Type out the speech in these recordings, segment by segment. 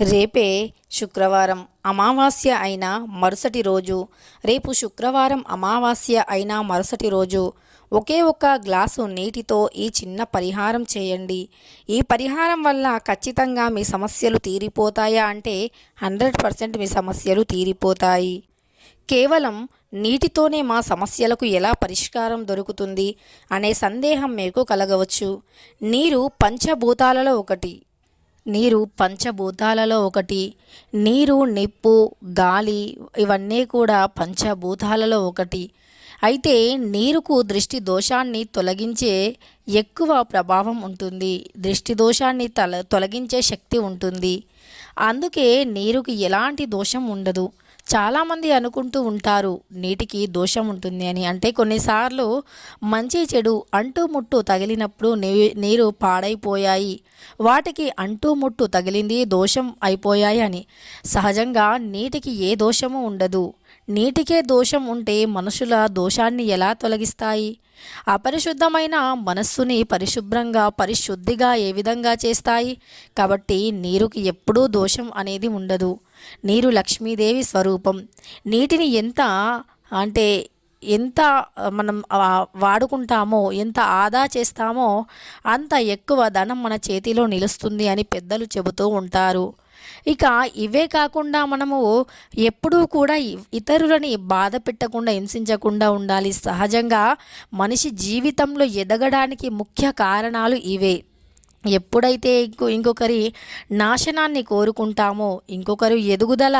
రేపే శుక్రవారం అమావాస్య అయిన మరుసటి రోజు. రేపు శుక్రవారం అమావాస్య అయిన మరుసటి రోజు. ఒకే ఒక్క గ్లాసు నీటితో ఈ చిన్న పరిహారం చేయండి. ఈ పరిహారం వల్ల ఖచ్చితంగా మీ సమస్యలు తీరిపోతాయా అంటే హండ్రెడ్ పర్సెంట్ మీ సమస్యలు తీరిపోతాయి. కేవలం నీటితోనే మా సమస్యలకు ఎలా పరిష్కారం దొరుకుతుంది అనే సందేహం మీకు కలగవచ్చు. నీరు పంచభూతాలలో ఒకటి. నీరు పంచభూతాలలో ఒకటి నీరు నిప్పు గాలి ఇవన్నీ కూడా పంచభూతాలలో ఒకటి. అయితే నీరుకు దృష్టి దోషాన్ని తొలగించే ఎక్కువ ప్రభావం ఉంటుంది. దృష్టి దోషాన్ని తల తొలగించే శక్తి ఉంటుంది. అందుకే నీరుకి ఎలాంటి దోషం ఉండదు. చాలామంది అనుకుంటూ ఉంటారు నీటికి దోషం ఉంటుంది అని. అంటే కొన్నిసార్లు మంచి చెడు అంటూ ముట్టు తగిలినప్పుడు నీ- నీరు పాడైపోయాయి. వాటికి అంటూ ముట్టు తగిలింది దోషం అయిపోయాయి అని. సహజంగా నీటికి ఏ దోషము ఉండదు. నీటికే దోషం ఉంటే మనుషుల దోషాన్ని ఎలా తొలగిస్తాయి? అపరిశుద్ధమైన మనస్సుని పరిశుభ్రంగా పరిశుద్ధిగా ఏ విధంగా చేస్తాయి? కాబట్టి నీరుకి ఎప్పుడూ దోషం అనేది ఉండదు. నీరు లక్ష్మీదేవి స్వరూపం. నీటిని ఎంత అంటే ఎంత మనం వాడుకుంటామో ఎంత ఆదా చేస్తామో అంత ఎక్కువ ధనం మన చేతిలో నిలుస్తుంది అని పెద్దలు చెబుతూ ఉంటారు. ఇక ఇవే కాకుండా మనము ఎప్పుడూ కూడా ఇతరులని బాధ పెట్టకుండా హింసించకుండా ఉండాలి. సహజంగా మనిషి జీవితంలో ఎదగడానికి ముఖ్య కారణాలు ఇవే. ఎప్పుడైతే ఇంకో ఇంకొకరి నాశనాన్ని కోరుకుంటామో ఇంకొకరు ఎదుగుదల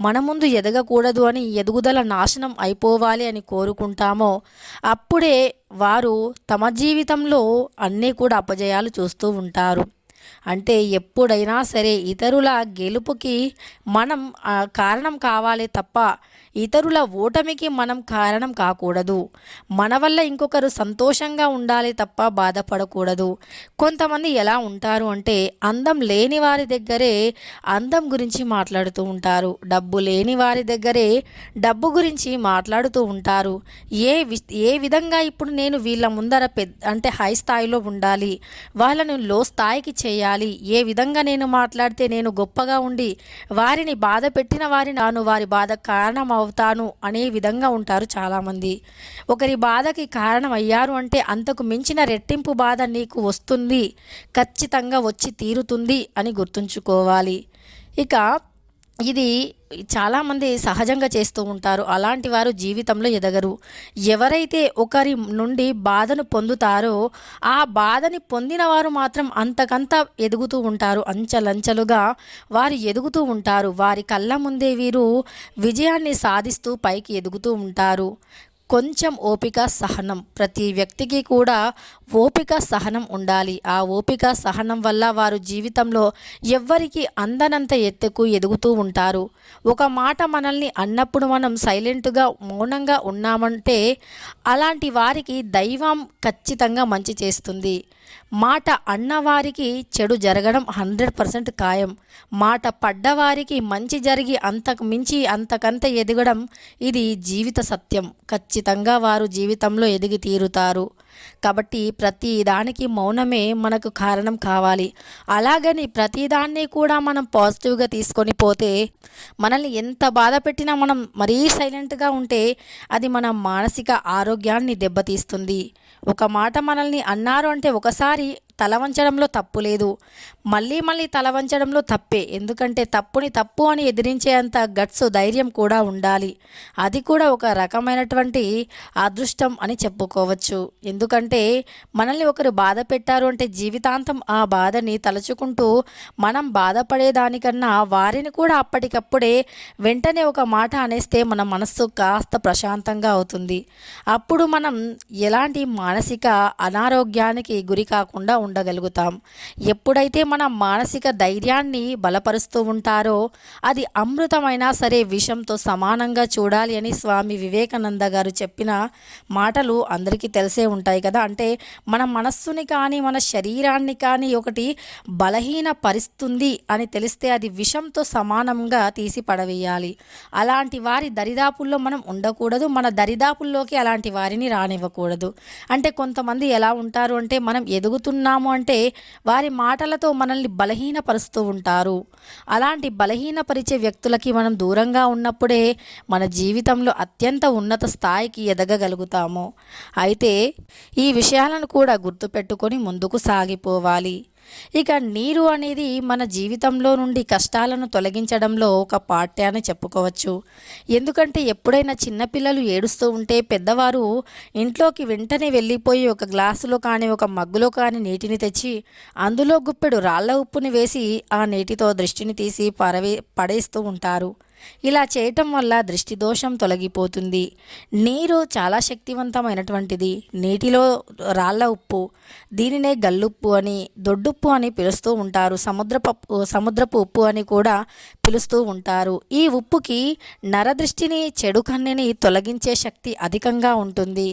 మన ముందు ఎదగకూడదు అని ఎదుగుదల నాశనం అయిపోవాలి అని కోరుకుంటామో అప్పుడే వారు తమ జీవితంలో అన్నీ కూడా అపజయాలు చూస్తూ ఉంటారు. అంటే ఎప్పుడైనా సరే ఇతరుల గెలుపుకి మనం కారణం కావాలి తప్ప ఇతరుల ఓటమికి మనం కారణం కాకూడదు. మన వల్ల ఇంకొకరు సంతోషంగా ఉండాలి తప్ప బాధపడకూడదు. కొంతమంది ఎలా ఉంటారు అంటే అందం లేని వారి దగ్గరే అందం గురించి మాట్లాడుతూ ఉంటారు. డబ్బు లేని వారి దగ్గరే డబ్బు గురించి మాట్లాడుతూ ఉంటారు. ఏ వి ఏ విధంగా ఇప్పుడు నేను వీళ్ళ ముందర పెద్ద అంటే హై స్థాయిలో ఉండాలి? వాళ్ళను లో స్థాయికి చేయాలి? ఏ విధంగా నేను మాట్లాడితే నేను గొప్పగా ఉండి వారిని బాధ పెట్టిన వారిని నాను వారి బాధ కారణం అవుతాను అనే విధంగా ఉంటారు చాలామంది. ఒకరి బాధకి కారణం అయ్యారు అంటే అంతకు మించిన రెట్టింపు బాధ నీకు వస్తుంది ఖచ్చితంగా వచ్చి తీరుతుంది అని గుర్తుంచుకోవాలి. ఇక ఇది చాలామంది సహజంగా చేస్తూ ఉంటారు. అలాంటి వారు జీవితంలో ఎదగరు. ఎవరైతే ఒకరి నుండి బాధను పొందుతారో ఆ బాధని పొందిన వారు మాత్రం అంతకంత ఎదుగుతూ ఉంటారు. అంచెలంచెలుగా వారు ఎదుగుతూ ఉంటారు. వారి కళ్ళ ముందే వీరు విజయాన్ని సాధిస్తూ పైకి ఎదుగుతూ ఉంటారు. కొంచెం ఓపిక సహనం ప్రతి వ్యక్తికి కూడా ఓపిక సహనం ఉండాలి. ఆ ఓపిక సహనం వల్ల వారు జీవితంలో ఎవ్వరికి అందనంత ఎత్తుకు ఎదుగుతూ ఉంటారు. ఒక మాట మనల్ని అన్నప్పుడు మనం సైలెంట్గా మౌనంగా ఉన్నామంటే అలాంటి వారికి దైవం ఖచ్చితంగా మంచి చేస్తుంది. మాట అన్నవారికి చెడు జరగడం హండ్రెడ్ పర్సెంట్ ఖాయం. మాట పడ్డవారికి మంచి జరిగి అంతకు మించి అంతకంత ఎదగడం ఇది జీవిత సత్యం. ఖచ్చితంగా వారు జీవితంలో ఎదిగి తీరుతారు. కాబట్టి ప్రతి దానికి మౌనమే మనకు కారణం కావాలి. అలాగని ప్రతిదాన్ని కూడా మనం పాజిటివ్గా తీసుకొని పోతే మనల్ని ఎంత బాధ పెట్టినా మనం మరీ సైలెంట్గా ఉంటే అది మన మానసిక ఆరోగ్యాన్ని దెబ్బతీస్తుంది. ఒక మాట మనల్ని అన్నారు అంటే ఒకసారి తల వంచడంలో తప్పు లేదు. మళ్ళీ మళ్ళీ తల వంచడంలో తప్పే. ఎందుకంటే తప్పుని తప్పు అని ఎదిరించేంత గట్స్ ధైర్యం కూడా ఉండాలి. అది కూడా ఒక రకమైనటువంటి అదృష్టం అని చెప్పుకోవచ్చు. ఎందుకంటే మనల్ని ఒకరు బాధ పెట్టారు అంటే జీవితాంతం ఆ బాధని తలుచుకుంటూ మనం బాధపడేదానికన్నా వారిని కూడా అప్పటికప్పుడే వెంటనే ఒక మాట అనేస్తే మన మనస్సు కాస్త ప్రశాంతంగా అవుతుంది. అప్పుడు మనం ఎలాంటి మానసిక అనారోగ్యానికి గురి కాకుండా ఉండగలుగుతాం. ఎప్పుడైతే మన మానసిక ధైర్యాన్ని బలపరుస్తూ ఉంటారో అది అమృతమైనా సరే విషంతో సమానంగా చూడాలి అని స్వామి వివేకానంద గారు చెప్పిన మాటలు అందరికీ తెలిసే ఉంటాయి కదా. అంటే మన మనస్సుని కానీ మన శరీరాన్ని కానీ ఒకటి బలహీన పరిస్తుంది అని తెలిస్తే అది విషంతో సమానంగా తీసి పడవేయాలి. అలాంటి వారి దరిదాపుల్లో మనం ఉండకూడదు. మన దరిదాపుల్లోకి అలాంటి వారిని రానివ్వకూడదు. అంటే కొంతమంది ఎలా ఉంటారు అంటే మనం ఎదుగుతున్నా ఉన్నాము అంటే వారి మాటలతో మనల్ని బలహీనపరుస్తూ ఉంటారు. అలాంటి బలహీనపరిచే వ్యక్తులకి మనం దూరంగా ఉన్నప్పుడే మన జీవితంలో అత్యంత ఉన్నత స్థాయికి ఎదగగలుగుతాము. అయితే ఈ విషయాలను కూడా గుర్తుపెట్టుకొని ముందుకు సాగిపోవాలి. ఇక నీరు అనేది మన జీవితంలో నుండి కష్టాలను తొలగించడంలో ఒక పాఠ్య అని చెప్పుకోవచ్చు. ఎందుకంటే ఎప్పుడైనా చిన్నపిల్లలు ఏడుస్తూ ఉంటే పెద్దవారు ఇంట్లోకి వెంటనే వెళ్ళిపోయి ఒక గ్లాసులో కానీ ఒక మగ్గులో కానీ నీటిని తెచ్చి అందులో గుప్పెడు రాళ్ళ ఉప్పుని వేసి ఆ నీటితో దృష్టిని తీసి పరవే పడేస్తూ ఉంటారు. ఇలా చేయటం వల్ల దృష్టి దోషం తొలగిపోతుంది. నీరు చాలా శక్తివంతమైనటువంటిది. నీటిలో రాళ్ళ ఉప్పు దీనినే గల్లుప్పు అని దొడ్డుప్పు అని పిలుస్తూ ఉంటారు. సముద్రపు సముద్రపు ఉప్పు అని కూడా పిలుస్తూ ఉంటారు. ఈ ఉప్పుకి నరదృష్టిని చెడు కన్నిని తొలగించే శక్తి అధికంగా ఉంటుంది.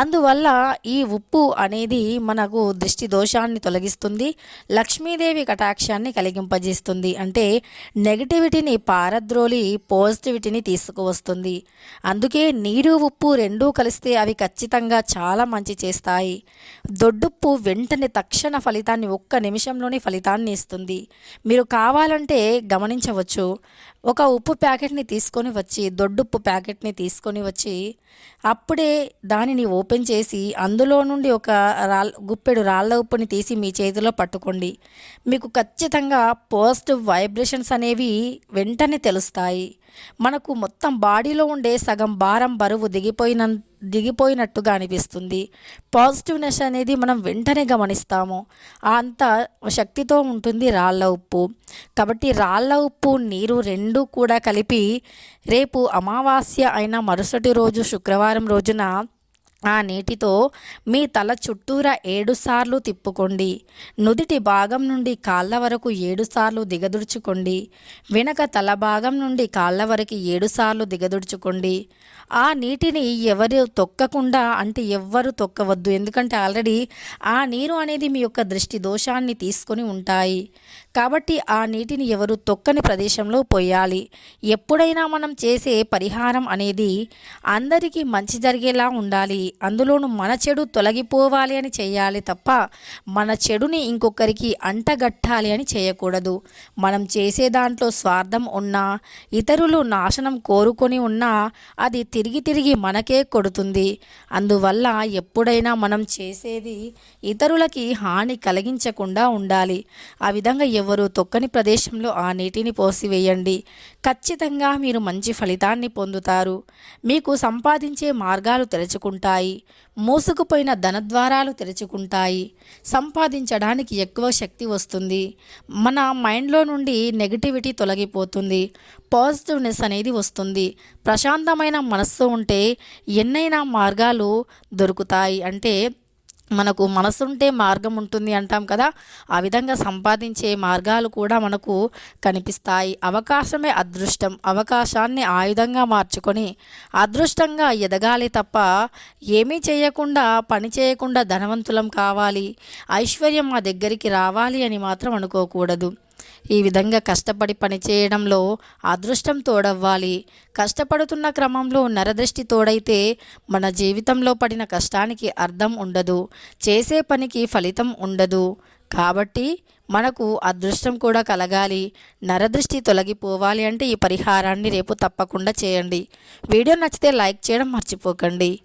అందువల్ల ఈ ఉప్పు అనేది మనకు దృష్టి దోషాన్ని తొలగిస్తుంది లక్ష్మీదేవి కటాక్షాన్ని కలిగింపజేస్తుంది. అంటే నెగిటివిటీని పారద్రోలి పాజిటివిటీని తీసుకువస్తుంది. అందుకే నీరు ఉప్పు రెండూ కలిస్తే అవి ఖచ్చితంగా చాలా మంచి చేస్తాయి. దొడ్డుప్పు వెంటనే తక్షణ ఫలితాన్ని ఒక్క నిమిషంలోనే ఫలితాన్ని ఇస్తుంది. మీరు కావాలంటే గమనించవచ్చు. ఒక ఉప్పు ప్యాకెట్ని తీసుకొని వచ్చి దొడ్డుప్పు ప్యాకెట్ని తీసుకొని వచ్చి అప్పుడే దానిని ఓపెన్ చేసి అందులో నుండి ఒక రాళ్ళ గుప్పెడు రాళ్ళ ఉప్పుని తీసి మీ చేతిలో పట్టుకోండి. మీకు ఖచ్చితంగా పాజిటివ్ వైబ్రేషన్స్ అనేవి వెంటనే తెలుస్తాయి. మనకు మొత్తం బాడీలో ఉండే సగం భారం బరువు దిగిపోయిన దిగిపోయినట్టుగా అనిపిస్తుంది. పాజిటివ్నెస్ అనేది మనం వెంటనే గమనిస్తాము. అంత శక్తితో ఉంటుంది రాళ్ళ ఉప్పు. కాబట్టి రాళ్ళ ఉప్పు నీరు రెండు కూడా కలిపి రేపు అమావాస్య అయిన మరుసటి రోజు శుక్రవారం రోజున ఆ నీటితో మీ తల చుట్టూరా ఏడుసార్లు తిప్పుకోండి. నుదిటి భాగం నుండి కాళ్ళ వరకు ఏడుసార్లు దిగదుర్చుకోండి వెనక తల భాగం నుండి కాళ్ళ వరకు ఏడుసార్లు దిగదుర్చుకోండి ఆ నీటిని ఎవరు తొక్కకుండా అంటే ఎవ్వరు తొక్కవద్దు. ఎందుకంటే ఆల్రెడీ ఆ నీరు అనేది మీ యొక్క దృష్టి దోషాన్ని తీసుకొని ఉంటాయి. కాబట్టి ఆ నీటిని ఎవరు తొక్కని ప్రదేశంలో పోయాలి. ఎప్పుడైనా మనం చేసే పరిహారం అనేది అందరికీ మంచి జరిగేలా ఉండాలి. అందులోనూ మన చెడు తొలగిపోవాలి అని చేయాలి తప్ప మన చెడుని ఇంకొకరికి అంటగట్టాలి అని చేయకూడదు. మనం చేసే దాంట్లో స్వార్థం ఉన్నా ఇతరులు నాశనం కోరుకొని ఉన్నా అది తిరిగి తిరిగి మనకే కొడుతుంది. అందువల్ల ఎప్పుడైనా మనం చేసేది ఇతరులకి హాని కలిగించకుండా ఉండాలి. ఆ విధంగా ఎవరు తొక్కని ప్రదేశంలో ఆ నీటిని పోసివేయండి. ఖచ్చితంగా మీరు మంచి ఫలితాన్ని పొందుతారు. మీకు సంపాదించే మార్గాలు తెరుచుకుంటాయి మూసుకుపోయిన ధనద్వారాలు తెరుచుకుంటాయి సంపాదించడానికి ఎక్కువ శక్తి వస్తుంది. మన మైండ్లో నుండి నెగిటివిటీ తొలగిపోతుంది పాజిటివ్నెస్ అనేది వస్తుంది. ప్రశాంతమైన మనస్సు ఉంటే ఎన్నైనా మార్గాలు దొరుకుతాయి. అంటే మనకు మనసుంటే మార్గం ఉంటుంది అంటాం కదా. ఆ విధంగా సంపాదించే మార్గాలు కూడా మనకు కనిపిస్తాయి. అవకాశమే అదృష్టం. అవకాశాన్ని ఆయుధంగా మార్చుకొని అదృష్టంగా ఎదగాలి తప్ప ఏమీ చేయకుండా పని చేయకుండా ధనవంతులం కావాలి. ఐశ్వర్యం మా దగ్గరికి రావాలి అని మాత్రం అనుకోకూడదు. ఈ విధంగా కష్టపడి పనిచేయడంలో అదృష్టం తోడవ్వాలి. కష్టపడుతున్న క్రమంలో నరదృష్టి తోడైతే మన జీవితంలో పడిన కష్టానికి అర్థం ఉండదు. చేసే పనికి ఫలితం ఉండదు. కాబట్టి మనకు అదృష్టం కూడా కలగాలి. నరదృష్టి తొలగిపోవాలి అంటే ఈ పరిహారాన్ని రేపు తప్పకుండా చేయండి. వీడియో నచ్చితే లైక్ చేయడం మర్చిపోకండి.